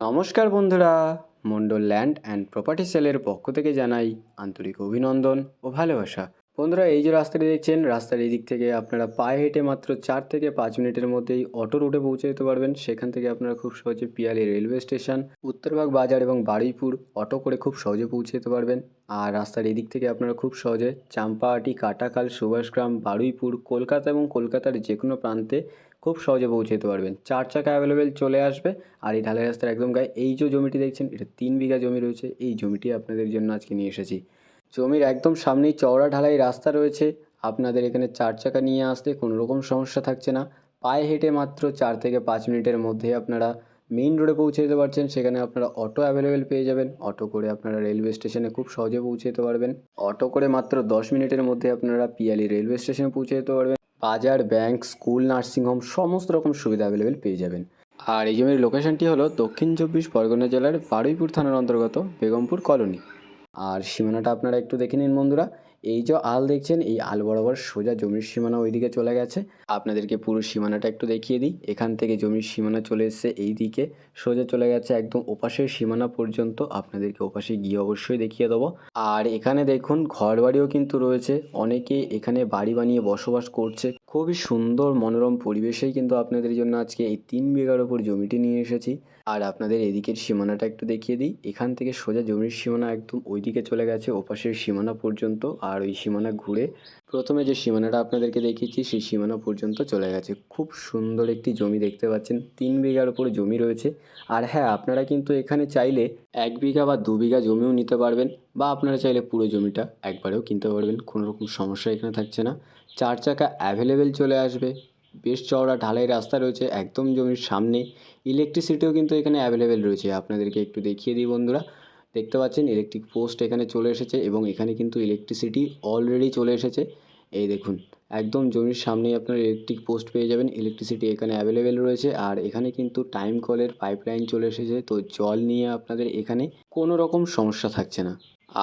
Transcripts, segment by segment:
নমস্কার বন্ধুরা Mondal land and property সেলের পক্ষ থেকে জানাই আন্তরিক অভিনন্দন ও ভালোবাসা। বন্ধুরা, এই যে রাস্তাটি দেখছেন, রাস্তার এই দিক থেকে আপনারা পায়ে হেঁটে মাত্র চার থেকে পাঁচ মিনিটের মধ্যেই অটো রুটে পৌঁছে যেতে পারবেন। সেখান থেকে আপনারা খুব সহজে পিয়ালি রেলওয়ে স্টেশন উত্তরবাগ বাজার এবং বারুইপুর অটো করে খুব সহজে পৌঁছে যেতে পারবেন। আর রাস্তার এই দিক থেকে আপনারা খুব সহজে চাম্পাহাটি কাটাকাল সুভাষগ্রাম, বারুইপুর, কলকাতা এবং কলকাতার যে কোনো প্রান্তে খুব সহজে পৌঁছে যেতে পারবেন। চার চাকা অ্যাভেলেবেল চলে আসবে। আর এই ঢালাই রাস্তার একদম গায়ে এই যে জমিটি দেখছেন, এটা তিন বিঘা জমি রয়েছে। এই জমিটি আপনাদের জন্য আজকে নিয়ে এসেছি। জমির একদম সামনেই চওড়া ঢালাই রাস্তা রয়েছে। আপনাদের এখানে চার চাকা নিয়ে আসতে কোনো রকম সমস্যা থাকছে না। পায়ে হেঁটে মাত্র চার থেকে পাঁচ মিনিটের মধ্যে আপনারা মেইন রোডে পৌঁছে যেতে পারছেন। সেখানে আপনারা অটো অ্যাভেলেবেল পেয়ে যাবেন। অটো করে আপনারা রেলওয়ে স্টেশনে খুব সহজে পৌঁছে যেতে পারবেন। অটো করে মাত্র দশ মিনিটের মধ্যে আপনারা পিয়ালি রেলওয়ে স্টেশনে পৌঁছে যেতে পারবেন। বাজার ব্যাংক স্কুল নার্সিংহোম সমস্ত রকম সুবিধা অ্যাভেলেবেল পেয়ে যাবেন। আর এই জমির লোকেশনটি হলো দক্ষিণ চব্বিশ পরগনা জেলার বারুইপুর থানার অন্তর্গত বেগমপুর কলোনি। আর সীমানাটা আপনারা একটু দেখে নিন বন্ধুরা। এই যে আল দেখছেন, এই আল বরাবর সোজা জমির সীমানা ওইদিকে চলে গেছে। আপনাদেরকে পুরো সীমানাটা একটু দেখিয়ে দিই। এখান থেকে জমির সীমানা চলে এসছে এই দিকে সোজা চলে গেছে একদম ওপাশের সীমানা পর্যন্ত। আপনাদেরকে ওপাশে গিয়ে অবশ্যই দেখিয়ে দেবো। আর এখানে দেখুন ঘর বাড়িও কিন্তু রয়েছে। অনেকে এখানে বাড়ি বানিয়ে বসবাস করছে। খুবই সুন্দর মনোরম পরিবেশেই কিন্তু আপনাদের জন্য আজকে এই তিন বিঘার ওপর জমিটি নিয়ে এসেছি। আর আপনাদের এদিকের সীমানাটা একটু দেখিয়ে দিই। এখান থেকে সোজা জমির সীমানা একদম ওইদিকে চলে গেছে, ওপাশের সীমানা পর্যন্ত। আর ওই সীমানা ঘুরে প্রথমে যে সীমানাটা আপনাদেরকে দেখিয়েছি, সেই সীমানা পর্যন্ত চলে গেছে। খুব সুন্দর একটি জমি দেখতে পাচ্ছেন। তিন বিঘার ওপর জমি রয়েছে। আর হ্যাঁ আপনারা কিন্তু এখানে চাইলে এক বিঘা বা দু বিঘা জমিও নিতে পারবেন। বা আপনারা চাইলে পুরো জমিটা একবারেও কিনতে পারবেন। কোনো রকম সমস্যা এখানে থাকছে না। চার চাকা অ্যাভেলেবেল চলে আসবে। বেশ চওড়া ঢালাই রাস্তা রয়েছে একদম জমির সামনে। ইলেকট্রিসিটিও কিন্তু এখানে অ্যাভেলেবেল রয়েছে। আপনাদেরকে একটু দেখিয়ে দিই বন্ধুরা। দেখতে পাচ্ছেন ইলেকট্রিক পোস্ট এখানে চলে এসেছে এবং এখানে কিন্তু ইলেকট্রিসিটি অলরেডি চলে এসেছে। এই দেখুন, একদম জমির সামনেই আপনার ইলেকট্রিক পোস্ট পেয়ে যাবেন। ইলেকট্রিসিটি এখানে অ্যাভেলেবেল রয়েছে আর এখানে কিন্তু টাইম কলের পাইপলাইন চলে এসেছে। তো জল নিয়ে আপনাদের এখানে কোনো রকম সমস্যা থাকছে না।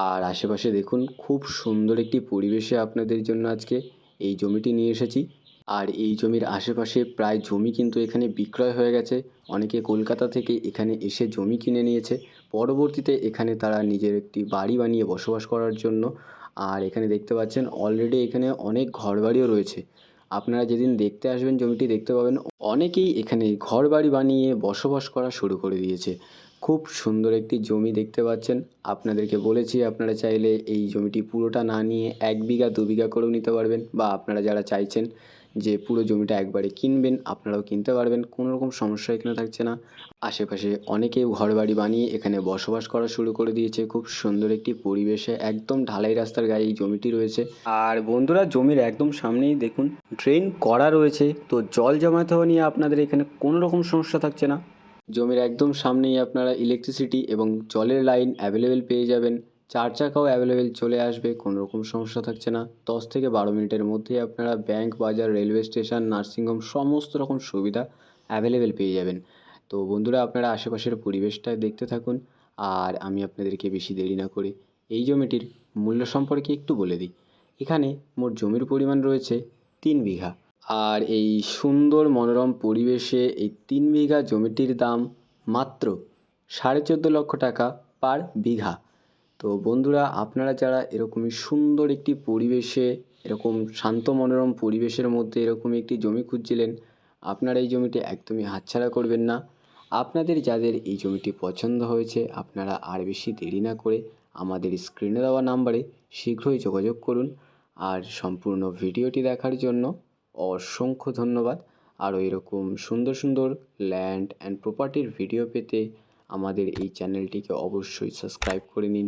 আর আশেপাশে দেখুন, খুব সুন্দর একটি পরিবেশে আপনাদের জন্য আজকে এই জমিটি নিয়ে এসেছি। আর এই জমির আশেপাশে প্রায় জমি কিন্তু এখানে বিক্রয় হয়ে গেছে। অনেকে কলকাতা থেকে এখানে এসে জমি কিনে নিয়েছে। পরবর্তীতে এখানে তারা নিজের একটি বাড়ি বানিয়ে বসবাস করার জন্য। আর এখানে দেখতে পাচ্ছেন অলরেডি এখানে অনেক ঘরবাড়িও রয়েছে। আপনারা যেদিন দেখতে আসবেন, জমিটি দেখতে পাবেন, অনেকেই এখানে ঘর বাড়ি বানিয়ে বসবাস করা শুরু করে দিয়েছে। খুব সুন্দর একটি জমি দেখতে পাচ্ছেন। আপনাদেরকে বলেছি, আপনারা চাইলে এই জমিটি পুরোটা না নিয়ে এক বিঘা, দু বিঘা করেও নিতে পারবেন বা আপনারা যারা চাইছেন যে পুরো জমিটা একবারে কিনবেন, আপনারাও কিনতে পারবেন, কোনো রকম সমস্যা এখানে থাকছে না। আশেপাশে অনেকেই ঘর বাড়ি বানিয়ে এখানে বসবাস করা শুরু করে দিয়েছে। খুব সুন্দর একটি পরিবেশে একদম ঢালাই রাস্তার গায়ে এই জমিটি রয়েছে। আর বন্ধুরা, জমির একদম সামনেই দেখুন ড্রেন করা রয়েছে। তো জল জমাতে হওয়া নিয়ে আপনাদের এখানে কোনো রকম সমস্যা থাকছে না। জমির একদম সামনেই আপনারা ইলেকট্রিসিটি এবং জলের লাইন অ্যাভেলেবেল পেয়ে যাবেন। চার চাকাও অ্যাভেলেবেল চলে আসবে কোনো রকম সমস্যা থাকছে না। দশ থেকে বারো মিনিটের মধ্যেই আপনারা ব্যাংক, বাজার রেলওয়ে স্টেশন নার্সিংহোম সমস্ত রকম সুবিধা অ্যাভেলেবেল পেয়ে যাবেন। তো বন্ধুরা, আপনারা আশেপাশের পরিবেশটা দেখতে থাকুন, আর আমি আপনাদেরকে বেশি দেরি না করে এই জমিটির মূল্য সম্পর্কে একটু বলে দিই। এখানে মোট জমির পরিমাণ রয়েছে তিন বিঘা। আর এই সুন্দর মনোরম পরিবেশে এই তিন বিঘা জমিটির দাম মাত্র সাড়ে চোদ্দ লক্ষ টাকা পার বিঘা। তো বন্ধুরা, আপনারা যারা এরকমই সুন্দর একটি পরিবেশে, এরকম শান্ত মনোরম পরিবেশের মধ্যে এরকম একটি জমি খুঁজছিলেন, আপনারা এই জমিটি একদমই হাতছাড়া করবেন না। আপনাদের যাদের এই জমিটি পছন্দ হয়েছে, আপনারা আর বেশি দেরি না করে আমাদের স্ক্রিনে দেওয়া নাম্বারে শীঘ্রই যোগাযোগ করুন। আর সম্পূর্ণ ভিডিওটি দেখার জন্য অসংখ্য ধন্যবাদ। আরও এরকম সুন্দর সুন্দর ল্যান্ড অ্যান্ড প্রপার্টির ভিডিও পেতে আমাদের এই চ্যানেলটিকে অবশ্যই সাবস্ক্রাইব করে নিন।